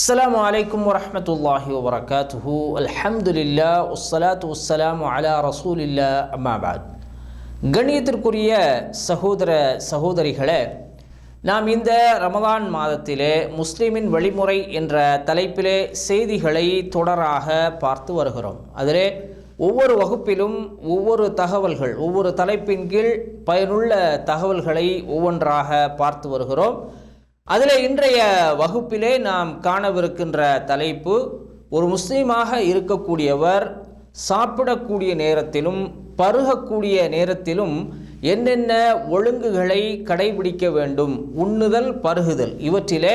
السلام عليكم ورحمة الله وبركاته الحمد لله والصلاة والسلام على رسول الله أما بعد கண்ணியத்திற்குரிய சகோதர சகோதரிகளே நாம் இந்த ரமதான் மாதத்திலே முஸ்லிமின் வழிமுறை என்ற தலைப்பிலே செய்திகளை தொடராக பார்த்து வருகிறோம் அதிலே ஒவ்வொரு வகுப்பிலும் ஒவ்வொரு தகவல்கள் ஒவ்வொரு தலைப்பின் கீழ் பயனுள்ள தகவல்களை ஒவ்வொன்றாக பார்த்து வருகிறோம் அதில் இன்றைய வகுப்பிலே நாம் காணவிருக்கின்ற தலைப்பு ஒரு முஸ்லீமாக இருக்கக்கூடியவர் சாப்பிடக்கூடிய நேரத்திலும் பருகக்கூடிய நேரத்திலும் என்னென்ன ஒழுங்குகளை கடைபிடிக்க வேண்டும்? உண்ணுதல் பருகுதல். இவற்றிலே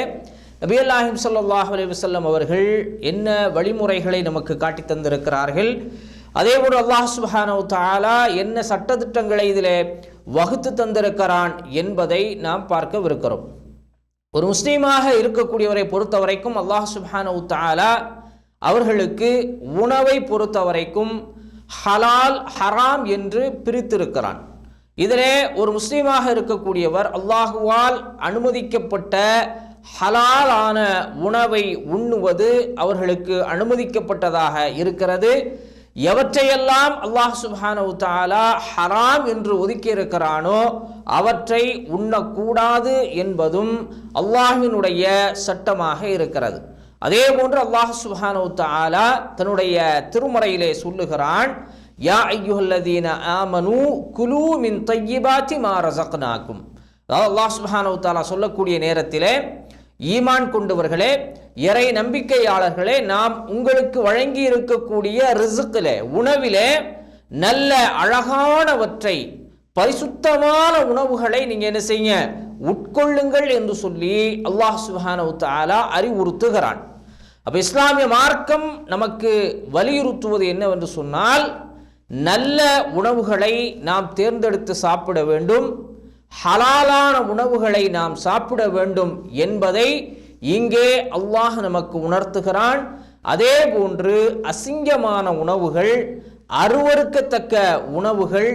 நபியல்லாஹிம் சல்லாஹ் அலைஹி வஸல்லம் அவர்கள் என்ன வழிமுறைகளை நமக்கு காட்டி தந்திருக்கிறார்கள்? அதேபோல் அல்லாஹ் சுப்ஹானஹு தாலா என்ன சட்டதிட்டங்களை இதில் வகுத்து தந்திருக்கிறான் என்பதை நாம் பார்க்கவிருக்கிறோம். ஒரு முஸ்லீமாக இருக்கக்கூடியவரை பொறுத்த வரைக்கும் அல்லாஹ் சுப்ஹானஹு உத்தாலா அவர்களுக்கு உணவை பொறுத்த வரைக்கும் ஹலால் ஹராம் என்று பிரித்திருக்கிறான். இதிலே ஒரு முஸ்லீமாக இருக்கக்கூடியவர் அல்லாஹுவால் அனுமதிக்கப்பட்ட ஹலாலான உணவை உண்ணுவது அவர்களுக்கு அனுமதிக்கப்பட்டதாக இருக்கிறது. எவற்றையெல்லாம் அல்லாஹ் சுப்ஹானஹு தாலா ஹராம் என்று ஒதுக்கி இருக்கிறானோ அவற்றை உண்ணக்கூடாது என்பதும் அல்லாஹினுடைய சட்டமாக இருக்கிறது. அதே போன்று அல்லாஹ் சுப்ஹானஹு தாலா தன்னுடைய திருமறையிலே சொல்லுகிறான் யா ஐயுஹல்லதீன ஆமனு குலு மின் தையிபாத்தி மாரசக்னாக்கும் அதாவது அல்லாஹ் சுப்ஹானஹு தாலா சொல்லக்கூடிய நேரத்திலே ஈமான் கொண்டவர்களே இறை நம்பிக்கையாளர்களே நாம் உங்களுக்கு வழங்கி இருக்கக்கூடிய ரிசுக்கிலே உணவிலே நல்ல அழகானவற்றை பரிசுத்தமான உணவுகளை நீங்கள் என்ன செய்யுங்க? உட்கொள்ளுங்கள் என்று சொல்லி அல்லாஹ் சுஹானு தாலா அறிவுறுத்துகிறான். அப்போ இஸ்லாமிய மார்க்கம் நமக்கு வலியுறுத்துவது என்னவென்று சொன்னால் நல்ல உணவுகளை நாம் தேர்ந்தெடுத்து சாப்பிட வேண்டும். ஹலாலான உணவுகளை நாம் சாப்பிட வேண்டும் என்பதை இங்கே அல்லாஹ் நமக்கு உணர்த்துகிறான். அதே போன்று அசிங்கமான உணவுகள் அருவறுக்கத்தக்க உணவுகள்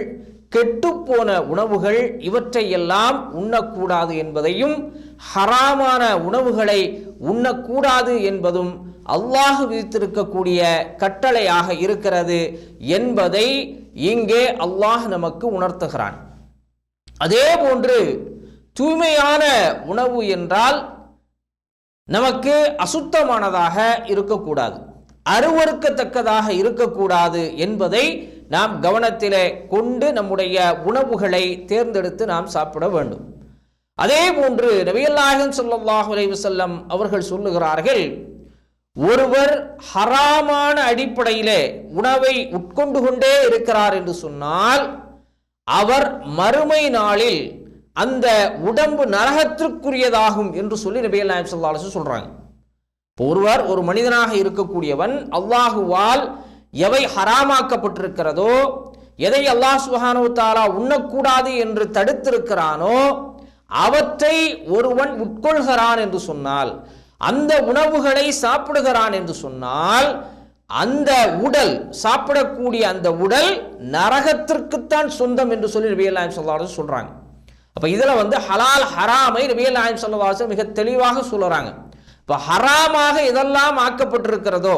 கெட்டுப்போன உணவுகள் இவற்றையெல்லாம் உண்ணக்கூடாது என்பதையும் ஹராமான உணவுகளை உண்ணக்கூடாது என்பதும் அல்லாஹ் விதித்திருக்கக்கூடிய கட்டளையாக இருக்கிறது என்பதை இங்கே அல்லாஹ் நமக்கு உணர்த்துகிறான். அதே போன்று தூய்மையான உணவு என்றால் நமக்கு அசுத்தமானதாக இருக்கக்கூடாது அருவறுக்கத்தக்கதாக இருக்கக்கூடாது என்பதை நாம் கவனத்திலே கொண்டு நம்முடைய உணவுகளை தேர்ந்தெடுத்து நாம் சாப்பிட வேண்டும். அதே போன்று நபியல்லாஹன் சொல்லாஹ் செல்லம் அவர்கள் சொல்லுகிறார்கள் ஒருவர் ஹராமான அடிப்படையிலே உணவை உட்கொண்டு கொண்டே இருக்கிறார் என்று சொன்னால் அவர் மறுமை நாளில் அந்த உடம்பு நரகத்திற்குரியதாகும் என்று சொல்லி நபி அல்லாஹ் சொல்லி சொல்றாங்க. இப்போ ஒருவர் ஒரு மனிதனாக இருக்கக்கூடியவன் அல்லாஹுவால் எவை ஹராமாக்கப்பட்டிருக்கிறதோ எதை அல்லாஹ் சுஹானு தாலா உண்ணக்கூடாது என்று தடுத்திருக்கிறானோ அவற்றை ஒருவன் உட்கொள்கிறான் என்று சொன்னால் அந்த உணவுகளை சாப்பிடுகிறான் என்று சொன்னால் அந்த உடல் சாப்பிடக்கூடிய அந்த உடல் நரகத்திற்குத்தான் சொந்தம் என்று சொல்லி நபி அல்லாஹ் சொல்லி சொல்கிறாங்க அப்போ இதில் வந்து ஹலால் ஹராமை நபி அல்லாஹ் சொல்லி மிக தெளிவாக சொல்லுறாங்க இப்போ ஹராமாக இதெல்லாம் ஆக்கப்பட்டிருக்கிறதோ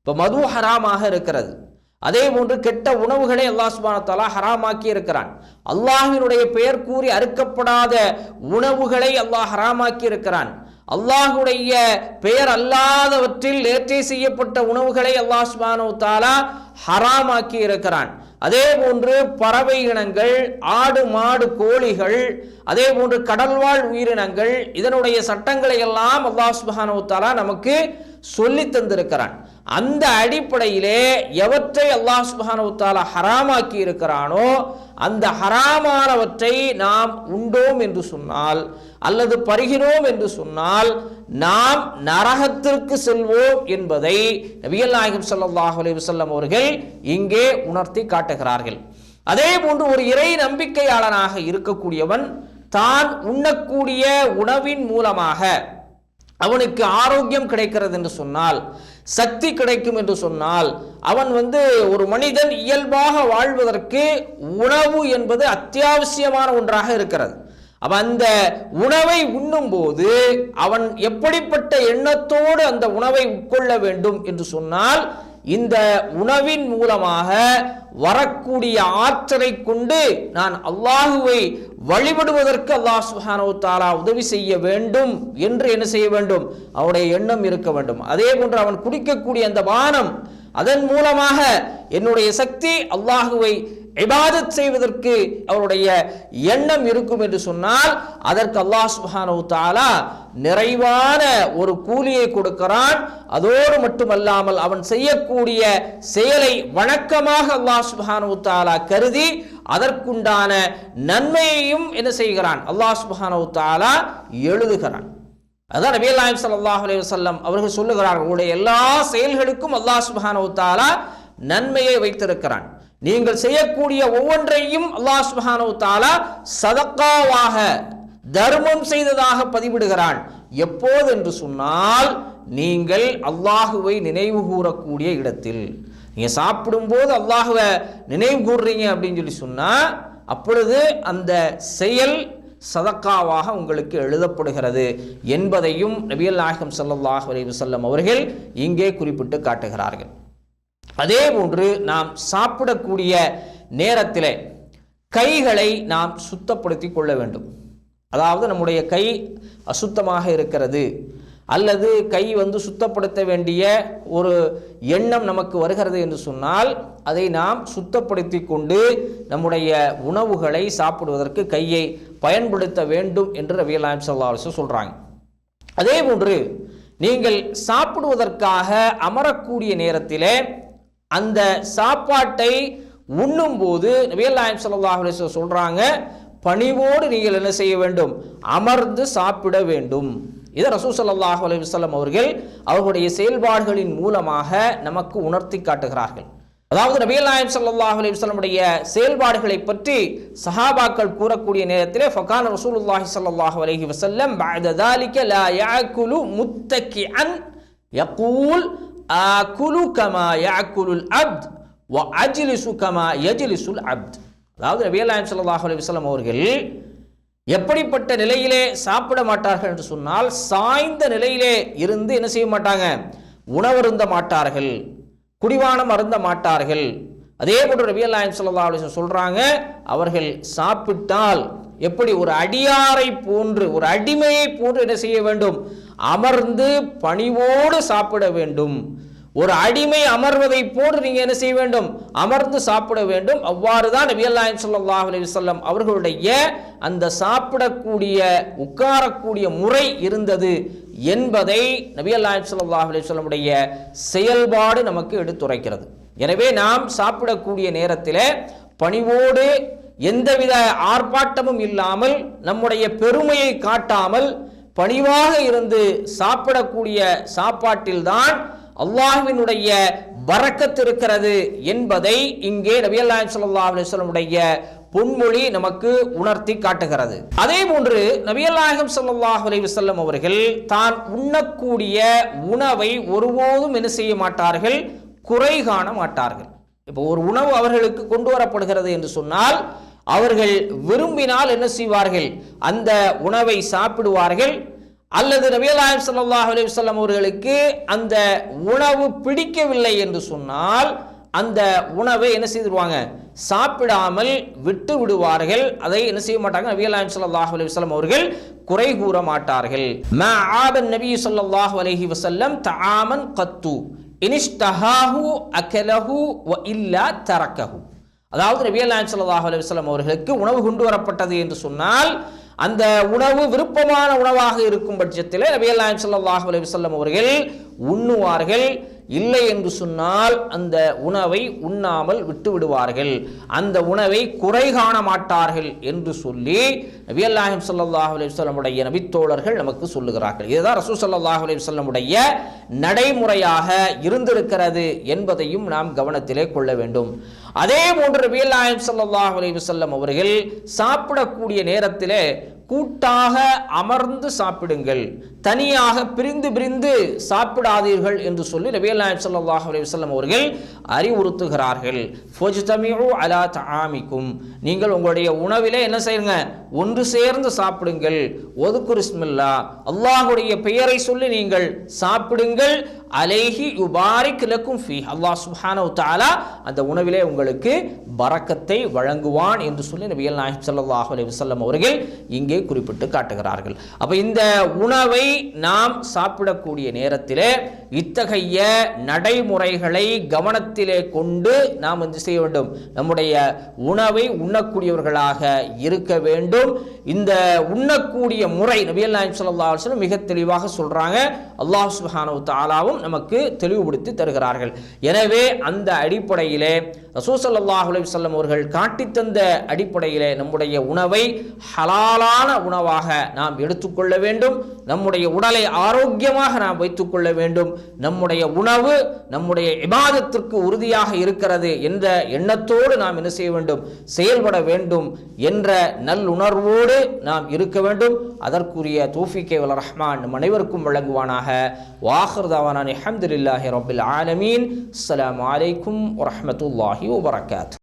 இப்போ மது ஹராமாக இருக்கிறது. அதே போன்று கெட்ட உணவுகளை அல்லாஹ் சுபானத்தாலா ஹராமாக்கி இருக்கிறான். அல்லாஹினுடைய பெயர் கூறி அறுக்கப்படாத உணவுகளை அல்லாஹ் ஹராமாக்கி இருக்கிறான். அல்லாஹுடைய பெயர் அல்லாதவற்றில் நேர்ச்சை செய்யப்பட்ட உணவுகளை அல்லாஹ் சுபானு தாலா ஹராமாக்கி இருக்கிறான். அதே போன்று பறவை இனங்கள் ஆடு மாடு கோழிகள் அதே போன்று கடல்வாழ் உயிரினங்கள் இதனுடைய சட்டங்களை எல்லாம் அல்லாஹ் சுபானு தாலா நமக்கு சொல்லி தந்திருக்கிறான். அந்த அடிப்படையிலே எவற்றை அல்லாஹ் சுபானு ஹராமாக்கி இருக்கிறானோ அந்த ஹராமானவற்றை நாம் உண்டோம் என்று சொன்னால் அல்லது பருகிறோம் என்று சொன்னால் நாம் நரகத்திற்கு செல்வோம் என்பதை நபியல் நாயகம் சல்லாஹ் அலைஹி அவர்கள் இங்கே உணர்த்தி காட்டுகிறார்கள். அதே போன்று ஒரு இறை நம்பிக்கையாளனாக இருக்கக்கூடியவன் தான் உண்ணக்கூடிய உணவின் மூலமாக அவனுக்கு ஆரோக்கியம் கிடைக்கிறது என்று சொன்னால் சக்தி கிடைக்கும் என்று சொன்னால் அவன் வந்து ஒரு மனிதன் இயல்பாக வாழ்வதற்கு உணவு என்பது அத்தியாவசியமான ஒன்றாக இருக்கிறது. அவன் அந்த உணவை உண்ணும்போது அவன் எப்படிப்பட்ட எண்ணத்தோடு அந்த உணவை உட்கொள்ள வேண்டும் என்று சொன்னால் இந்த உணவின் மூலமாக வரக்கூடிய ஆற்றலை கொண்டு நான் அல்லாஹுவை வழிபடுவதற்கு அல்லாஹ் சுஹானோ தாலா உதவி செய்ய வேண்டும் என்று என்ன செய்ய வேண்டும்? அவனுடைய எண்ணம் இருக்க வேண்டும். அதே போன்று அவன் குடிக்கக்கூடிய அந்த வானம் அதன் மூலமாக என்னுடைய சக்தி அல்லாஹுவை இபாதத் செய்வதற்கு அவருடைய எண்ணம் இருக்கும் என்று சொன்னால் அதற்கு அல்லாஹ் சுஹானவு தாலா நிறைவான ஒரு கூலியை கொடுக்கிறான். அதோடு மட்டுமல்லாமல் அவன் செய்யக்கூடிய செயலை வணக்கமாக அல்லாஹ் சுஹானவு தாலா கருதி அதற்குண்டான நன்மையையும் என்ன செய்கிறான்? அல்லாஹ் சுஹானவு தாலா எழுதுகிறான். அதான் நபி நாயம் சல்லாஹ் அலி வல்லம் அவர்கள் சொல்லுகிறார்கள் உங்களுடைய எல்லா செயல்களுக்கும் அல்லாஹ் சுப்ஹானஹு நன்மையை வைத்திருக்கிறான். நீங்கள் செய்யக்கூடிய ஒவ்வொன்றையும் அல்லாஹ் சுப்ஹானஹு சதக்காவாக தர்மம் செய்ததாக பதிவிடுகிறான். எப்போது என்று சொன்னால் நீங்கள் அல்லாஹுவை நினைவு கூறக்கூடிய இடத்தில். நீங்க சாப்பிடும்போது அல்லாஹுவை நினைவு கூறுறீங்க அப்படின்னு சொல்லி சொன்னால் அப்பொழுது அந்த செயல் சதக்காவாக உங்களுக்கு எழுதப்படுகிறது என்பதையும் நபியல் நாயகம் சல்லாஹ் அலைஹி வஸல்லம் அவர்கள் இங்கே குறிப்பிட்டு காட்டுகிறார்கள். அதே போன்று நாம் சாப்பிடக்கூடிய நேரத்தில் கைகளை நாம் சுத்தப்படுத்தி கொள்ள வேண்டும். அதாவது நம்முடைய கை அசுத்தமாக இருக்கிறது. அல்லது கை வந்து சுத்தப்படுத்த வேண்டிய ஒரு எண்ணம் நமக்கு வருகிறது என்று சொன்னால் அதை நாம் சுத்தப்படுத்தி கொண்டு நம்முடைய உணவுகளை சாப்பிடுவதற்கு கையை பயன்படுத்த வேண்டும் என்று ரவியலாம் சல்லாஹ் சொல்கிறாங்க அதே போன்று நீங்கள் சாப்பிடுவதற்காக அமரக்கூடிய நேரத்திலே அந்த சாப்பாட்டை உண்ணும்போது நபியல்லாயம் நாயம் சொல்கிறாங்க பணிவோடு நீங்கள் என்ன செய்ய வேண்டும்? அமர்ந்து சாப்பிட வேண்டும். இதை ரசூசல்லாஹ் அலுவலம் அவர்கள் அவர்களுடைய செயல்பாடுகளின் மூலமாக நமக்கு உணர்த்தி காட்டுகிறார்கள். அதாவது நபிகள் நாயம் சல்லாஹ் அலுவலமுடைய செயல்பாடுகளை பற்றி சஹாபாக்கள் கூறக்கூடிய நேரத்தில் ஃபகான் ரசூலுல்லாஹி சல்லாஹ் அலஹி வசல்லம் பாததாலிக்க லா யாக்குலு முத்தக்கி அன் யக்கூல் ஆக்குலு கமா யாக்குலுல் அப்த் வ அஜிலிசு கமா யஜிலிசுல் அப்த். அதாவது நபிகள் நாயம் சல்லாஹ் அலுவலம் அவர்கள் எப்படிப்பட்ட நிலையிலே சாப்பிட மாட்டார்கள் என்று சொன்னால் சாய்ந்த நிலையிலே இருந்து என்ன செய்ய மாட்டாங்க? உணவருந்த மாட்டார்கள் குடிவானம் அருந்த மாட்டார்கள். அதே போன்று நபியல்லாஹி நாயன் அலைஹி வஸல்லம் சொல்றாங்க அவர்கள் சாப்பிட்டால் எப்படி ஒரு அடியாரை போன்று ஒரு அடிமையை போன்று என்ன செய்ய வேண்டும்? அமர்ந்து பணிவோடு சாப்பிட வேண்டும். ஒரு அடிமை அமர்வதை போன்று நீங்க என்ன செய்ய வேண்டும்? அமர்ந்து சாப்பிட வேண்டும். அவ்வாறு தான் நபியல்லாஹிம் ஸல்லல்லாஹு அலைஹி அவர்களுடைய அந்த சாப்பிடக்கூடிய உட்காரக்கூடிய முறை இருந்தது என்பதை நபியல்லாஹிம் ஸல்லல்லாஹு அலி வஸல்லமுடைய செயல்பாடு நமக்கு எடுத்துரைக்கிறது. எனவே நாம் சாப்பிடக்கூடிய நேரத்தில் பணிவோடு எந்தவித ஆர்ப்பாட்டமும் இல்லாமல் நம்முடைய பெருமையை காட்டாமல் பணிவாக இருந்து சாப்பிடக்கூடிய சாப்பாட்டில்தான் அல்லாஹுவினுடைய வரக்கத்து இருக்கிறது என்பதை இங்கே நபி அல்லாஹ் அலைஹி அலுவலமுடைய பொன்மொழி நமக்கு உணர்த்தி காட்டுகிறது. அதே போன்று நபியல்லாஹிம் சல்லாஹ் அலைஹி வஸல்லம் அவர்கள் தான் உண்ணக்கூடிய உணவை ஒருபோதும் என்ன செய்ய மாட்டார்கள்? குறை காண மாட்டார்கள். இப்போ ஒரு உணவு அவர்களுக்கு கொண்டு வரப்படுகிறது என்று சொன்னால் அவர்கள் விரும்பினால் என்ன செய்வார்கள்? அந்த உணவை சாப்பிடுவார்கள். அல்லது நபியலாயம் சல்லாஹ் அலைஹி வஸல்லம் அவர்களுக்கு அந்த உணவு பிடிக்கவில்லை என்று சொன்னால் அந்த உணவை என்ன செய்திருவாங்க? சாப்பிடாமல் விட்டு விடுவார்கள். அதை என்ன செய்ய மாட்டாங்க? நபியல்லாஹிம் சல்லாஹ் அலைஹி வஸல்லம் அவர்கள் குறை கூற மாட்டார்கள். மா ஆபன் நபி சொல்லாஹ் அலஹி வசல்லம் தாமன் கத்து. இனிஷ்தஹாஹு அகலஹு வ இல்லா தரக்கஹு. அதாவது நபியல்லாஹி சல்லாஹ் அலைஹி வஸல்லம் அவர்களுக்கு உணவு கொண்டு வரப்பட்டது என்று சொன்னால் அந்த உணவு விருப்பமான உணவாக இருக்கும் பட்சத்தில் நபியல்லாஹி ஸல்லல்லாஹு அலி வல்லம் அவர்கள் உண்ணுவார்கள். இல்லை என்று சொன்னால் அந்த உணவை உண்ணாமல் விட்டு விடுவார்கள் அந்த உணவை குறை காண மாட்டார்கள் என்று சொல்லி நபி அல்லாஹிம் சல்லாஹ் வஸல்லமுடைய நபித்தோழர்கள் நமக்கு சொல்லுகிறார்கள். இதுதான் ரசூ சல்லாஹ் அலைஹி நடைமுறையாக இருந்திருக்கிறது என்பதையும் நாம் கவனத்திலே கொள்ள வேண்டும். அதே போன்று நபி அல்லாஹிம் சல்லாஹ் வஸல்லம் அவர்கள் சாப்பிடக்கூடிய நேரத்திலே கூட்டாக அமர்ந்து சாப்பிடுங்கள். தனியாக பிரிந்து பிரிந்து சாப்பிடாதீர்கள் என்று சொல்லி நபிகள் நாயகம் ஸல்லல்லாஹு அலைஹி வஸல்லம் அவர்கள் அறிவுறுத்துகிறார்கள். ஃபஜ்தமிஉ அலா தஆமிக்கும். நீங்கள் உங்களுடைய உணவிலே என்ன செய்யுங்க? ஒன்று சேர்ந்து சாப்பிடுங்கள். ஒதுக்குரிஸ்மில்லா அல்லாஹ்வுடைய பெயரை சொல்லி நீங்கள் சாப்பிடுங்கள். அலைஹி யுபாரிக் லக்கும் ஃபி. அல்லாஹ் சுஹானவ் தாலா அந்த உணவிலே உங்களுக்கு பறக்கத்தை வழங்குவான் என்று சொல்லி நபியல் நாயகம் சல்லாஹ் அலி வஸல்லம் அவர்கள் இங்கே குறிப்பிட்டு காட்டுகிறார்கள். அப்போ இந்த உணவை நாம் சாப்பிடக்கூடிய நேரத்திலே இத்தகைய நடைமுறைகளை கவனத்திலே கொண்டு நாம் வந்து செய்ய வேண்டும். நம்முடைய உணவை உண்ணக்கூடியவர்களாக இருக்க வேண்டும். இந்த உண்ணக்கூடிய முறை நபியல் நாயம் சொல்லா அலைஹி மிக தெளிவாக சொல்றாங்க. அல்லாஹ் சுஹானு தாலாவும் நமக்கு தெளிவுபடுத்தி தருகிறார்கள். எனவே அந்த அடிப்படையிலே ரசூல் ஸல்லல்லாஹு அவர்கள் காட்டித்தந்த அடிப்படையிலே நம்முடைய உணவை ஹலாலான உணவாக நாம் எடுத்துக்கொள்ள வேண்டும். நம்முடைய உடலை ஆரோக்கியமாக நாம் வைத்துக்கொள்ள வேண்டும். நம்முடைய உணவு நம்முடைய இபாதத்திற்கு உறுதியாக இருக்கிறது என்ற எண்ணத்தோடு நாம் என்ன செய்ய வேண்டும்? செயல்பட வேண்டும் என்ற நல்லுணர்வோடு நாம் இருக்க வேண்டும். அதற்குரிய தூஃபிகே வல ரஹ்மான் நம் அனைவருக்கும் வழங்குவானாக. வாஹர்தாவான அஹமதுல்லாஹி ரபில் ஆலமீன். அஸ்ஸலாமு அலைக்கும் الله وبركاته.